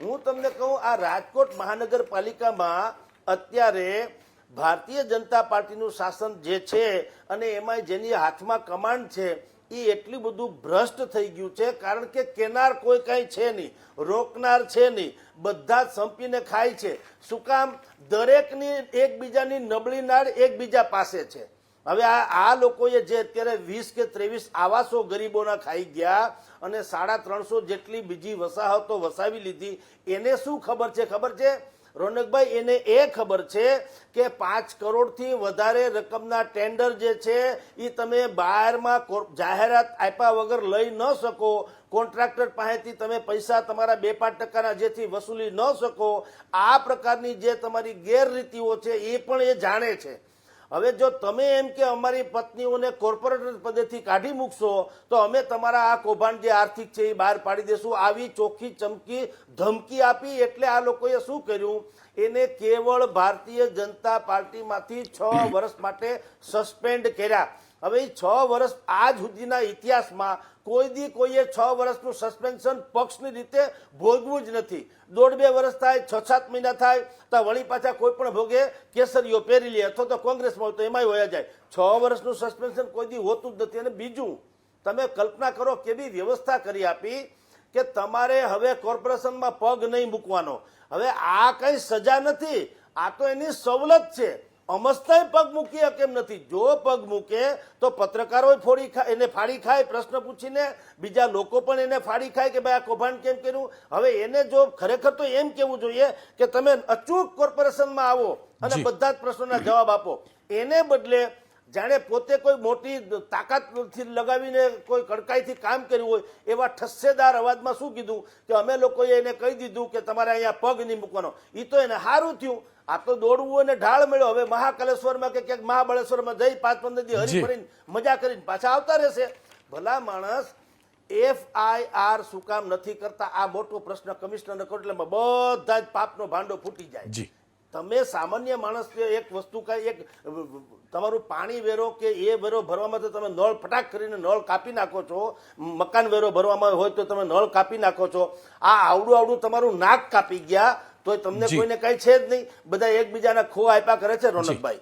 હું તમને કહું, આ રાજકોટ મહાનગરપાલિકામાં અત્યારે ભારતીય જનતા પાર્ટીનું શાસન જે છે અને એમાં જેની હાથમાં કમાન્ડ છે એ એટલું બધું ભ્રષ્ટ થઈ ગયું છે, કારણ કે કેનાર કોઈ કાંઈ છે નહીં, રોકનાર છે નહીં, બધા જ સંપીને ખાય છે. શું કામ? દરેકની એકબીજાની નબળી નાળ એકબીજા પાસે છે. હવે આ આ લોકોએ જે અત્યારે વીસ કે ત્રેવીસ આવાસો ગરીબોના ખાઈ ગયા અને સાડા ત્રણસો જેટલી બીજી વસાહતો વસાવી લીધી, એને શું ખબર છે? ખબર છે? રોનકભાઈ, એને એ ખબર છે કે પાંચ કરોડથી વધારે રકમના ટેન્ડર જે છે એ તમે બહારમાં જાહેરાત આપ્યા વગર લઈ ન શકો. કોન્ટ્રાક્ટર પાસેથી તમે પૈસા તમારા બે પાંચ ટકાના જેથી વસૂલી ન શકો. આ પ્રકારની જે તમારી ગેરરીતિઓ છે, એ પણ એ જાણે છે. હવે જો તમે એમ કે અમારી પત્નીઓને કોર્પોરેટર પદેથી કાઢી મૂકશો તો અમે તમારા આ કૌભાંડ જે આર્થિક છે એ બહાર પાડી દેશું. આવી ચોખ્ખી ચમકી ધમકી આપી એટલે આ લોકોએ શું કર્યું? એને કેવળ ભારતીય જનતા પાર્ટીમાંથી છ વર્ષ માટે સસ્પેન્ડ કર્યા. હવે છ વર્ષ આજ સુધીના ઇતિહાસમાં કોઈ દી કોઈએ છ વર્ષનું સસ્પેન્શન પક્ષની રીતે ભોગવું જ નથી. દોઢ બે વર્ષ થાય, છ સાત મહિના થાય, તો વળી પાછા કોઈ પણ ભોગે કેસરીઓ પહેરી લે અથવા તો કોંગ્રેસમાં હોય તો એમાંય વયા જાય. છ વર્ષનું સસ્પેન્શન કોઈ દી હોતું જ નથી. અને બીજું, તમે કલ્પના કરો કેવી વ્યવસ્થા કરી આપી કે તમારે હવે કોર્પોરેશનમાં પગ નહીં મૂકવાનો. હવે આ કંઈ સજા નથી. આ તો એની સવલત છે. અમસ્તાય પગ મૂકી કેમ નથી? જો પગ મૂકે તો પત્રકારો ફોડી ખાય એને ફાડી ખાય પ્રશ્ન પૂછીને બીજા લોકો પણ એને ફાડી ખાય કે ભાઈ આ કૌભાંડ કેમ કર્યું? હવે એને જો ખરેખર તો એમ કેવું જોઈએ કે તમે અચૂક કોર્પોરેશનમાં આવો અને બધા જ પ્રશ્નોના જવાબ આપો. એને બદલે જાણે પોતે કોઈ મોટી તાકાતથી લગાવીને કોઈ કડકાઈથી કામ કર્યું હોય એવા ઠસ્સેદાર અવાજમાં શું કીધું? કે અમે લોકોએ એને કહી દીધું કે તમારે અહીંયા પગ નહીં મૂકવાનો. એ તો એને સારું થયું. આ તો દોડવું અને ઢાળ મળ્યો. હવે મહાકાલેશ્વરમાં કે ક્યાંક મહાબળેશ્વરમાં જઈ પાંચ પંદર દી હરી. ફરીને મજા કરીને પાછા આવતા રહેશે. ભલા માણસ એફઆઈઆર શું કામ નથી કરતા? આ મોટો પ્રશ્ન કમિશનર એટલે બધા જ પાપનો ભાંડો ફૂટી જાય. તમે સામાન્ય માણસ એક વસ્તુ કાંઈ એક તમારું પાણી વેરો કે એ વેરો ભરવામાં તો તમે નળ ફટાક કરીને નળ કાપી નાખો છો મકાન વેરો ભરવામાં હોય તો તમે નળ કાપી નાખો છો. આ આવડું આવડું તમારું નાક કાપી ગયા તો તમને. કોઈને કઈ છે જ નહીં. બધા એકબીજાના ખો આપ્યા કરે છે રોનકભાઈ.